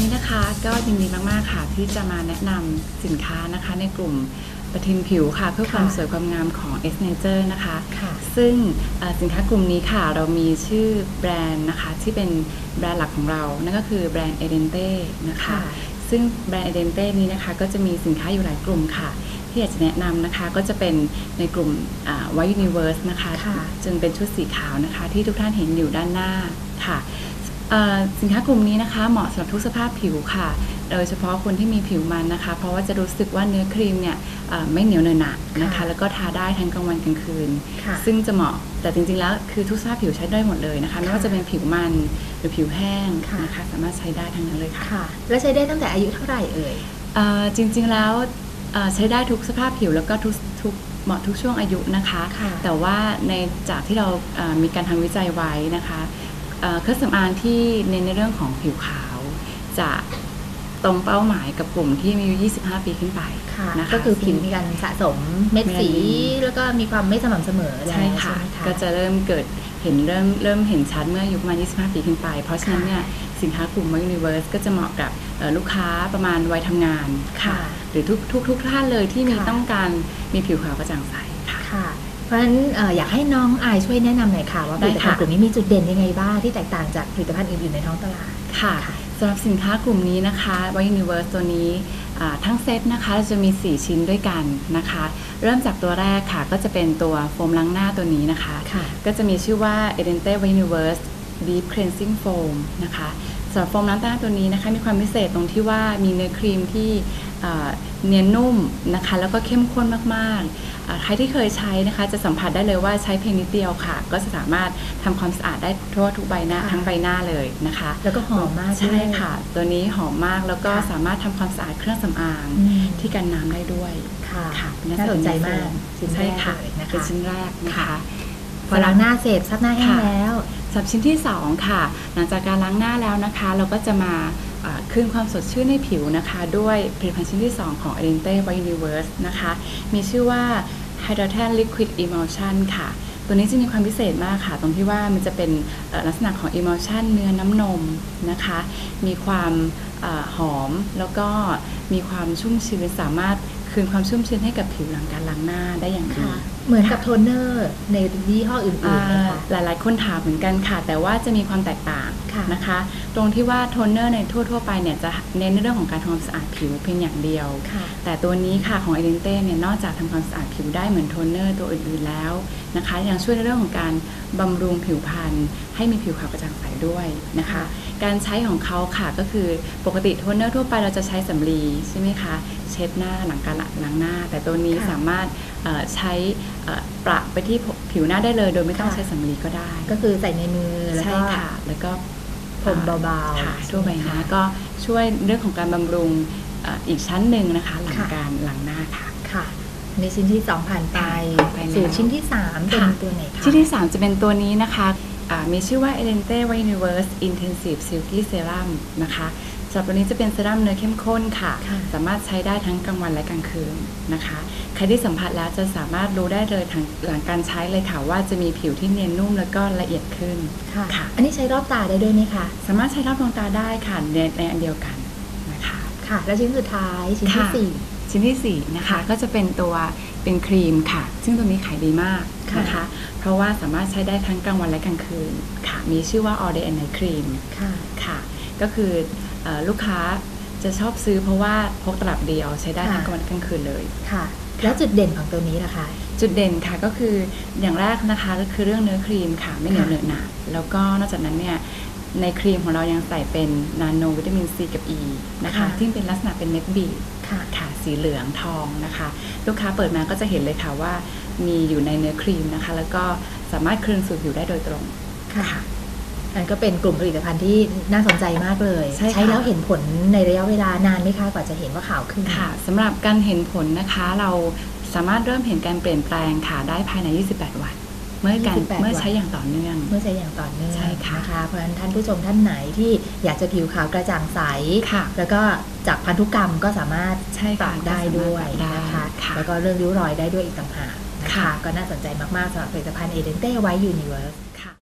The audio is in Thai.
นี้นะคะก็ยินดีมาก ๆ ค่ะ ที่จะมาแนะนำสินค้านะคะในกลุ่มประทินผิวค่ะ เพื่อความค่ะสวยความงามของ S Nature นะคะค่ะซึ่งเอ่อสินค้ากลุ่มนี้ค่ะ เรามีชื่อแบรนด์นะคะ ที่เป็นแบรนด์หลักของเรา นั่นก็คือแบรนด์ e d e n t e นะคะค่ะซึ่งแบรนด์ e d e n t e นี้นะคะ ก็จะมีสินค้าอยู่หลายกลุ่มค่ะ ที่อยากจะแนะนำนะคะ ก็จะเป็นในกลุ่มอ่า White Universe นะคะค่ะจึงเป็นชุดสีขาวนะคะ ที่ทุกท่านเห็นอยู่ด้านหน้าค่ะเอ่อ สินค้ากลุ่มนี้นะคะเหมาะสำหรับทุกสภาพผิวค่ะ โดยเฉพาะคนที่มีผิวมันนะคะ เพราะว่าจะรู้สึกว่าเนื้อครีมเนี่ยเอ่อไม่เหนียวเนอะหนะนะคะค่ะแล้วก็ทาได้ทั้งกลางวันกลางคืนค่ะซึ่งจะเหมาะแต่จริงๆแล้วคือทุกสภาพผิวใช้ได้หมดเลยนะคะ ไม่ว่าจะเป็นผิวมันหรือผิวแห้งค่ะนะคะสามารถใช้ได้ทั้งนั้นเลยค่ะค่ะแล้วใช้ได้ตั้งแต่อายุเท่าไหร่เอ่ยเอ่อจริงๆแล้วเอ่อใช้ได้ทุกสภาพผิวแล้วก็ทุกทุกเหมาะทุกช่วงอายุนะคะค่ะแต่ว่าในจากที่เราเอ่อมีการทำวิจัยไว้นะคะ เอ่อเครื่องสำอางที่เน้นในเรื่องของผิวขาว จะตรงเป้าหมายกับกลุ่มที่มีอายุ 25 ปีขึ้นไปค่ะนะคะก็คือผิวมีการสะสมเม็ดสีเมลานินแล้วก็มีความไม่สม่ำเสมอแล้วใช่ค่ะไหมคะก็จะเริ่มเกิดเห็นเริ่มเริ่มเห็นชัดเมื่ออายุประมาณ 25 ปีขึ้นไป เพราะฉะนั้นเนี่ยสินค้ากลุ่ม Universe ก็จะเหมาะกับเอ่อลูกค้าประมาณวัยทำงานค่ะค่ะ หรือทุกทุกทุกท่านเลยที่มีค่ะต้องการมีผิวขาวกระจ่างใสค่ะค่ะ เพราะฉะนั้นอยากให้น้องอายช่วยแนะนำหน่อยค่ะ ว่าผลิตภัณฑ์กลุ่มนี้มีจุดเด่นยังไงบ้างที่แตกต่างจากผลิตภัณฑ์อื่นๆในท้องตลาดค่ะสำหรับสินค้ากลุ่มนี้นะคะว Universe ตัวนี้ทั้งเซตนะคะเราจะมี 4 ชิ้นด้วยกันนะคะ เริ่มจากตัวแรกค่ะ ก็จะเป็นตัวโฟมล้างหน้าตัวนี้นะคะคะก็จะมีชื่อว่า e d e n t e Universe Deep Cleansing Foam นะคะ สำหรับโฟมล้างหน้าตัวนี้นะคะมีความพิเศษตรงที่ว่ามีเนื้อครีมที่เอ่อเนียนนุ่มนะคะแล้วก็เข้มข้นมากๆอ่าใครที่เคยใช้นะคะ จะสัมผัสได้เลยว่าใช้เพียงนิดเดียวค่ะ ก็จะสามารถทำความสะอาดได้ทั่วทุกใบหน้าค่ะทั้งใบหน้าเลยนะคะ แล้วก็หอมมากใช่ด้วยค่ะ ตัวนี้หอมมากแล้วก็ค่ะสามารถทำความสะอาดเครื่องสำอางอืมที่กันน้ำได้ด้วยค่ะค่ะน่าสนใจมากชิ้นแรใช่กค่ะเลยนะเป็นคะชิ้นแรกนะคะ พอล้างหน้าเสร็จซับหน้าแห้งค่ะแล้วสำหรับชิ้นที่ 2 ค่ะ หลังจากการล้างหน้าแล้วนะคะ เราก็จะมาเอ่อคืนความสดชื่นให้ผิวนะคะ ด้วยผลิตภัณฑ์ชิ้นที่ 2 ของ a d e n t e White Universe นะคะ มีชื่อว่า Hydratan Liquid Emulsion ค่ะ ตัวนี้จะมีความพิเศษมากค่ะ ตรงที่ว่ามันจะเป็นเอ่อลักษณะของ emulsion เนื้อน้ำนมนะคะ มีความเออหอมแล้วก็มีความชุ่มชื้นสามารถ คืนความชุ่มชื้นให้กับผิวหลังการล้างหน้าได้อย่างดีค่ะ เหมือนกับโทนเนอร์ในยี่ห้ออื่นๆไหมอ่าคะหลายๆ คนถามเหมือนกันค่ะ แต่ว่าจะมีความแตกต่างค่ะ นะคะ ตรงที่ว่าโทนเนอร์ในทั่ว ๆ ไปเนี่ยจะเน้นในเรื่องของการทำความสะอาดผิวเพียงอย่างเดียวค่ะแต่ตัวนี้ค่ะของ e d e n t e เนี่ยนอกจากทำความสะอาดผิวได้เหมือนโทนเนอร์ตัวอื่นๆแล้วนะคะ ยังช่วยในเรื่องของการบำรุงผิวพรรณให้มีผิวขาวกระจ่างใสด้วยนะคะค่ะการใช้ของเขาค่ะก็คือปกติโทนเนอร์ทั่วไปเราจะใช้สำลีใช่ไหมคะเช็ดหน้าหลังการล้างหน้า แต่ตัวนี้ค่ะสามารถเอ่อใช้เอ่อประไปที่ผิวหน้าได้เลย โดยไม่ต้องค่ะใช้สำลีก็ได้ ก็คือใส่ในมือแล้วใช่ก็ค่ะแล้วก็ พรมเบาๆค่ะทั่วใบหน้าคะก็ช่วยเรื่องของการบำรุงอีกชั้นหนึ่งนะคะหลังการหลังหน้าค่ะค่ะในชิ้นที่สองผ่านไปไปแล้วสู่ชิ้นที่สามเป็นตัวไหนคะชิ้นที่ 3 จะเป็นตัวนี้นะคะมีชื่อว่า e l e n t e Universe Intensive Silky Serum นะคะ หรับตัวนี้จะเป็นเซรั่มเนื้อเข้มข้นค่ะค่ะ สามารถใช้ได้ทั้งกลางวันและกลางคืนนะคะ ใครที่สัมผัสแล้วจะสามารถรู้ได้เลยทางหลังการใช้เลยค่ะ ว่าจะมีผิวที่เนียนนุ่มแล้วก็ละเอียดขึ้นค่ะค่ะอันนี้ใช้รอบตาได้ด้วยไหมคะ สามารถใช้รอบดวงตาได้ค่ะในในอันเดียวกันนะคะค่ะ แล้วชิ้นสุดท้ายชิ้นที่ค่ะสี่ชิ้นที่4นะคะค่ะก็จะเป็นตัวเป็นครีมค่ะ ซึ่งตัวนี้ขายดีมากค่ะนะคะ เพราะว่าสามารถใช้ได้ทั้งกลางวันและกลางคืนค่ะ มีชื่อว่า all day and night cream ค่ะค่ะ ก็คือเออ ลูกค้าจะชอบซื้อเพราะว่าพกตลับเดียวใช้ได้ทั้งกลางวันและกลางคืนเลยค่ะ แล้วจุดเด่นของตัวนี้ล่ะคะ จุดเด่นค่ะก็คืออย่างแรกนะคะก็คือเรื่องเนื้อครีมค่ะไม่เหนียวค่ะเหนอะหนะแล้วก็นอกจากนั้นเนี่ยในครีมของเรายังใส่เป็นนาโนวิตามินซีกับ E นะคะค่ะที่เป็นลักษณะเป็นเม็ดบีบค่ะค่ะสีเหลืองทองนะคะ ลูกค้าเปิดมาก็จะเห็นเลยค่ะว่ามีอยู่ในเนื้อครีมนะคะ แล้วก็สามารถคลึงสู่ผิวได้โดยตรงค่ะ อันก็เป็นกลุ่มผลิตภัณฑ์ที่น่าสนใจมากเลย ใช่ค่ะแล้วเห็นผลในระยะเวลานานไหมคะกว่าจะเห็นว่าขาวขึ้นค่ะสำหรับการเห็นผลนะคะเราสามารถเริ่มเห็นการเปลี่ยนแปลงค่ะได้ภายใน 28 วันเมื่อการ28เมื่อใช้อย่างต่อเนื่อง เมื่อใช้อย่างต่อเนื่องใช่ค่ะนะคะเพราะฉะนั้นท่านผู้ชมท่านไหนที่อยากจะผิวขาวกระจ่างใสค่ะ แล้วก็จากพันธุกรรมก็สามารถใช่ปรัค่ะบได้ด้วยได้นะคะค่ะแล้วก็เรื่องริ้วรอยได้ด้วยอีกต่างหากนะคะค่ะก็น่าสนใจมากๆสำหรับผลิตภัณฑ์เอเดนเต้ไวท์ยูนิเวิร์สค่ะ